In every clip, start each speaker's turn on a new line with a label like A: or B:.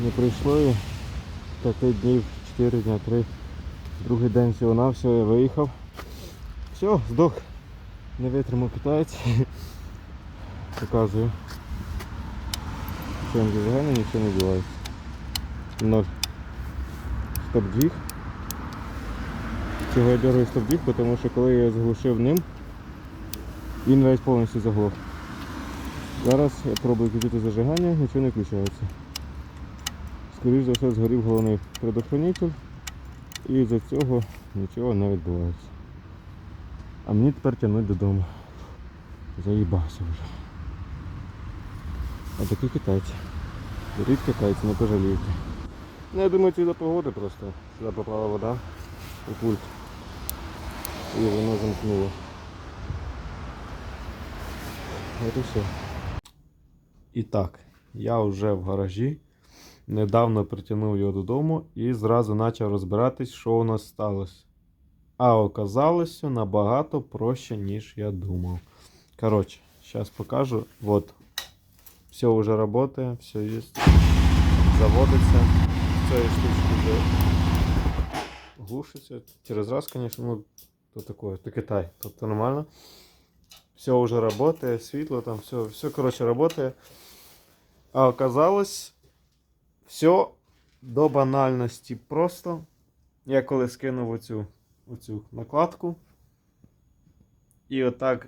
A: Не прийшло і 5 днів, 4 дня, 3. Другий день всього на все, я виїхав. Все, здох. Не витримав китаєць. Показую. Що він нічого не відбувається. Ноль. Стоп-двіг. Чого я дергаю стоп-двіг, тому що коли я заглушив ним, він весь повністю заглох. Зараз я пробую включити зажигання, нічого не включається. Скоріше за все згорів головний предохранитель і з-за цього нічого не відбувається. А мені тепер тягнуть додому. Заїбався вже. А такі китайці. Беріть китайці, не пожалієте. Ну я думаю, це до погоди просто. Сюди попала вода у пульт. І воно замкнуло. От і все. І так, я вже в гаражі. Недавно притягнув його додому і зразу почав розбиратись, що у нас сталося. А оказалося набагато проще, ніж я думав. Коротше, зараз покажу. Вот. Все вже працює, все є. Заводиться. Цієї штучки вже глушиться. Через раз, звісно, ну, то таке, то Китай. Тобто нормально. Все уже работает, світло там, все, все, короче, работает. А оказалось, все до банальності просто. Я коли скинув оцю, оцю накладку. І отак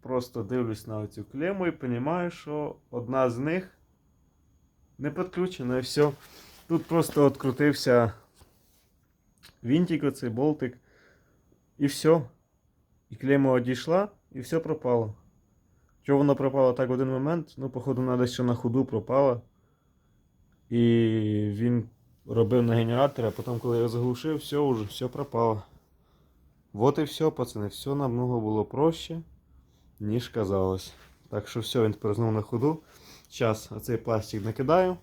A: просто дивлюсь на оцю клему і розумію, що одна з них не підключена і все. Тут просто відкрутився вінтик, оцей болтик. І все. І клема одійшла, і все пропало. Чого воно пропало так в один момент? Ну, походу, треба ще на ходу пропало. І він робив на генераторі, а потім, коли я заглушив, все вже, все пропало. Вот і все, пацани, все намного було проще, ніж казалось. Так що все, він тепер знову на ходу. Зараз оцей пластик накидаю.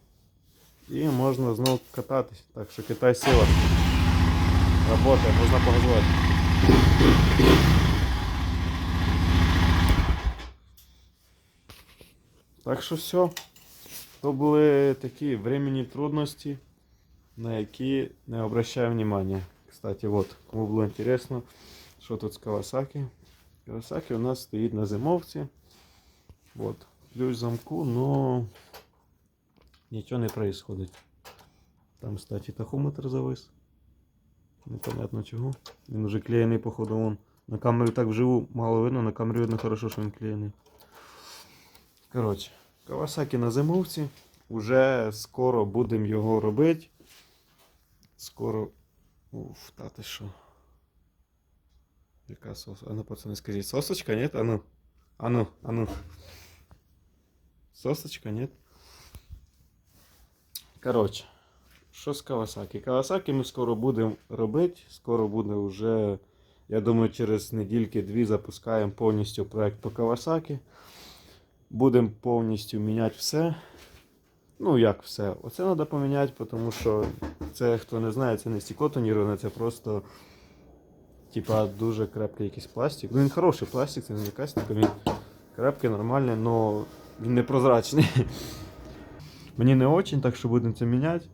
A: І можна знову кататись. Так що Китай сила. Работає, можна погазувати. Так що все. То були такі временні трудності, на які не обращаю внимания. Кстати, вот, кому було интересно, що тут з Kawasaki. Kawasaki у нас стоїть на зимовці. Вот. Ключ замку, но нічого не происходит. Там, кстати, тахометр завис. Непонятно чого. Він уже клеєний, походу, вон. На камері так вживу мало видно, на камері видно хорошо, що він клеєний. Коротше, Кавасакі на зимовці. Уже скоро будемо його робити. Скоро. Уф, та ти що? Яка сос? А ну, пацани, скажіть, сосочка, нет? А ну. А ну, а ну. Сосочка, нет? Коротше, що з Кавасакі? Кавасакі ми скоро будемо робити. Скоро буде вже, я думаю, через недільки-дві запускаємо повністю проект по Кавасакі. Будемо повністю міняти все. Ну, як все. Оце треба поміняти, тому що це, хто не знає, це не стекло тоніроване, це просто типа дуже крепкий якийсь пластик. Ну він хороший пластик, це не якась така, він крепкий, нормальний, але він не прозрачний. Мені не очень, так що будемо це міняти.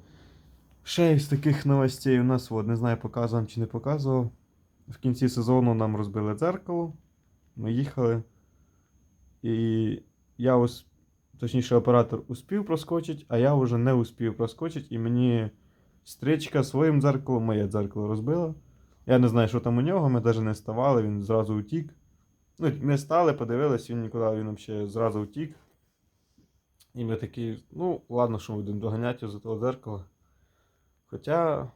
A: Ще із таких новостей у нас, от, не знаю, показував чи не показував. В кінці сезону нам розбили дзеркало. Ми їхали. І я ось, точніше, оператор успів проскочити, а я вже не успів проскочити, і мені стрічка своїм дзеркалом, моє дзеркало розбила. Я не знаю, що там у нього, ми навіть не ставали, він зразу утік. Ну, ми стали, подивились, він нікуди, він взагалі зразу утік. І ми такі, ну, ладно, що ми будемо доганяти за того дзеркала. Хоча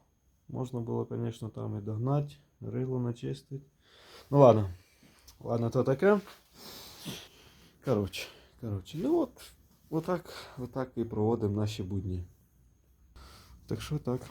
A: можна було, звісно, там і догнати, рило начистити. Ну ладно. Ладно, то таке. Коротше, коротше, ну от, отак, отак і проводимо наші будні. Так що так.